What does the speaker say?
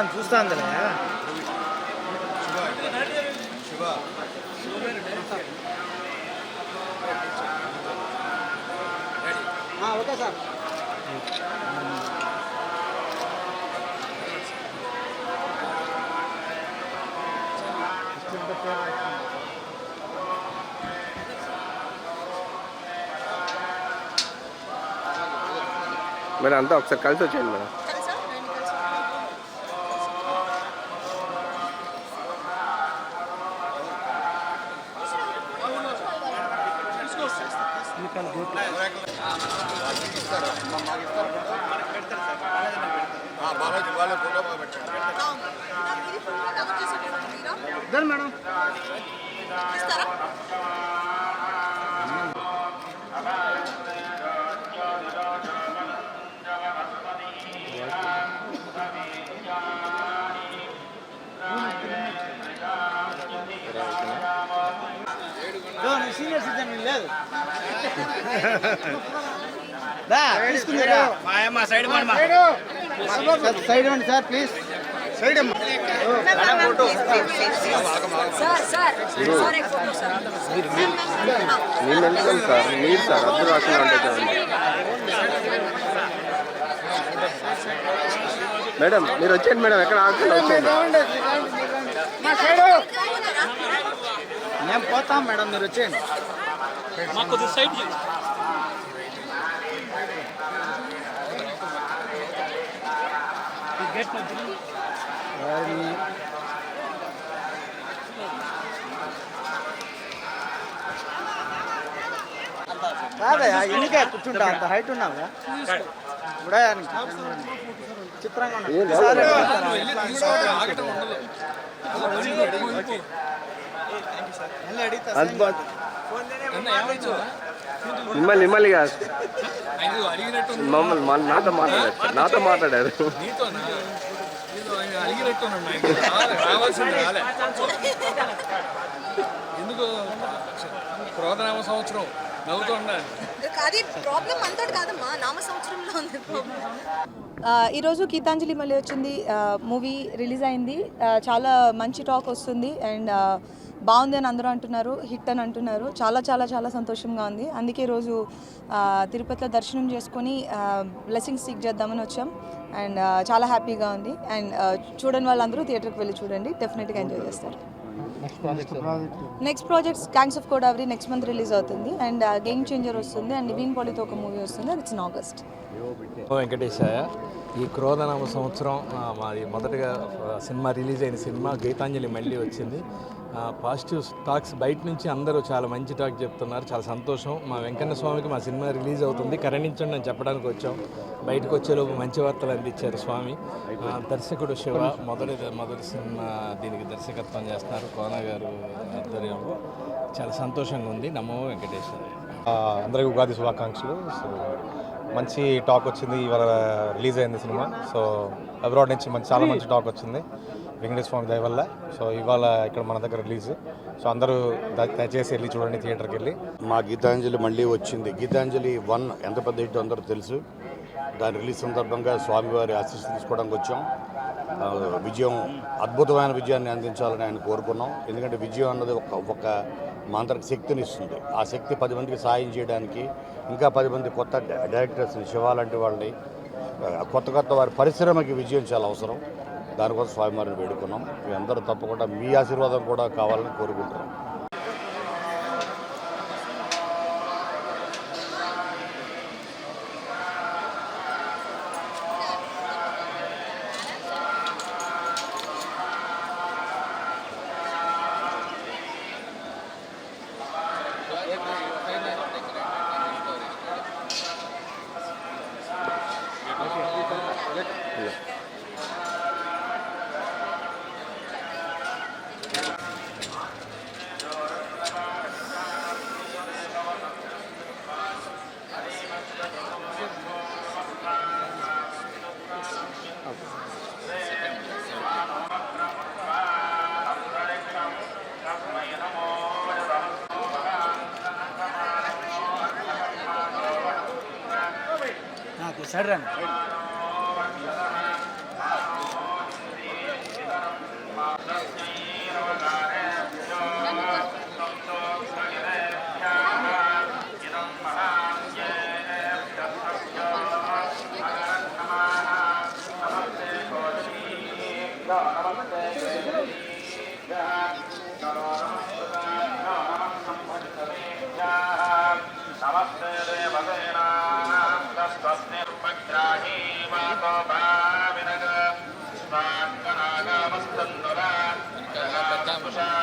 Madam చూస్తా అందులో okay sir. Madam అంతా ఒకసారి కలిసి వచ్చేయండి మేడం. బాలాజీ వాళ్ళ ఫోటో పెట్టండి మేడం సీనియర్ సిటిజన్ లేదు. Side sir please. సైడ్ మీరు సార్ మీరు సార్ మేడం మీరు వచ్చేయండి మేడం ఎక్కడ ఆకుండా వచ్చేయండి. మేము పోతాం మేడం మీరు వచ్చేయండి. ఎవరిని? కాదయ్యా ఎన్నికే కూర్చుంటా అంత హైట్ ఉన్నావా ఇప్పుడే చిత్రంగా ఉన్నా. మిమ్మల్ని మిమ్మల్ని కాదు. మమ్మల్ని మన- నాతో మాట్లాడారు. నాతో మాట్లాడారు. ఎందుకు? క్రోధనామ సంవత్సరం నవ్వుతూ ఉండాలి అది ప్రాబ్లం మనతోటి కాదమ్మా నామ సంవత్సరంలో ఉంది ప్రాబ్లం ఆ, ఈరోజు గీతాంజలి మళ్ళీ వచ్చింది. మూవీ రిలీజ్ అయింది. చాలా మంచి టాక్ వస్తుంది. అండ్ బాగుంది అని అందరూ అంటున్నారు హిట్ అని అంటున్నారు. చాలా చాలా చాలా సంతోషంగా ఉంది. అందుకే ఈరోజు తిరుపతిలో దర్శనం చేసుకొని బ్లెస్సింగ్స్ సీక్ చేద్దామని వచ్చాం. అండ్ చాలా హ్యాపీగా ఉంది. అండ్ చూడని వాళ్ళందరూ థియేటర్కి వెళ్ళి చూడండి. డెఫినెట్గా ఎంజాయ్ చేస్తారు. Next projects gangs of Godavari next month release అవుతుంది. అండ్ గేమ్ చేంజర్ వస్తుంది. అండ్ నివీన్ పాలితో ఒక మూవీ వస్తుంది. అది ఇట్స్ ఇన్ ఆగస్ట్ వెంకటేశాయ ఈ క్రోధనామ సంవత్సరం మాది మొదటగా సినిమా రిలీజ్ అయిన సినిమా గీతాంజలి మళ్ళీ వచ్చింది. పాజిటివ్ టాక్స్ బయట నుంచి అందరూ చాలా మంచి టాక్ చెప్తున్నారు. చాలా సంతోషం. మా వెంకన్న స్వామికి మా సినిమా రిలీజ్ అవుతుంది. కరణించండి అని చెప్పడానికి వచ్చాం. బయటకు వచ్చేలోపు మంచి వార్తలు అందించారు స్వామి. దర్శకుడు శివ మొదటి మొదటి సినిమా దీనికి దర్శకత్వం చేస్తున్నారు. కోన గారు ఆధ్వర్యంలో. చాలా సంతోషంగా ఉంది. నమో వెంకటేశ్వర అందరికీ ఉగాది శుభాకాంక్షలు. సో మంచి టాక్ వచ్చింది ఇవాళ రిలీజ్ అయింది సినిమా. సో అబ్రాడ్ నుంచి మంచి చాలా మంచి టాక్ వచ్చింది వెంకటేశ్వర స్వామి దయ వల్ల. సో ఇవాళ ఇక్కడ మన దగ్గర రిలీజ్. సో అందరూ దయచేసి వెళ్ళి చూడండి థియేటర్కి వెళ్ళి. మా గీతాంజలి మళ్ళీ వచ్చింది. గీతాంజలి వన్ ఎంత పెద్ద హిట్ అందరూ తెలుసు. దాని రిలీజ్ సందర్భంగా స్వామివారి ఆశీస్సు తీసుకోవడానికి వచ్చాం. విజయం అద్భుతమైన విజయాన్ని అందించాలని ఆయన కోరుకున్నాం. ఎందుకంటే విజయం అన్నది ఒక ఒక మాంత్రిక శక్తిని ఇస్తుంది. ఆ శక్తి పది మందికి సాయం చేయడానికి ఇంకా పది మంది కొత్త డైరెక్టర్స్ని శివ లాంటి వాళ్ళని కొత్త కొత్త వారి పరిశ్రమకి విజయం చాలా అవసరం. దానికోసం స్వామివారిని వేడుకున్నాం. మీ అందరూ తప్పకుండా మీ ఆశీర్వాదం కూడా కావాలని కోరుకుంటున్నాం. சடுறாங்க Rosanna.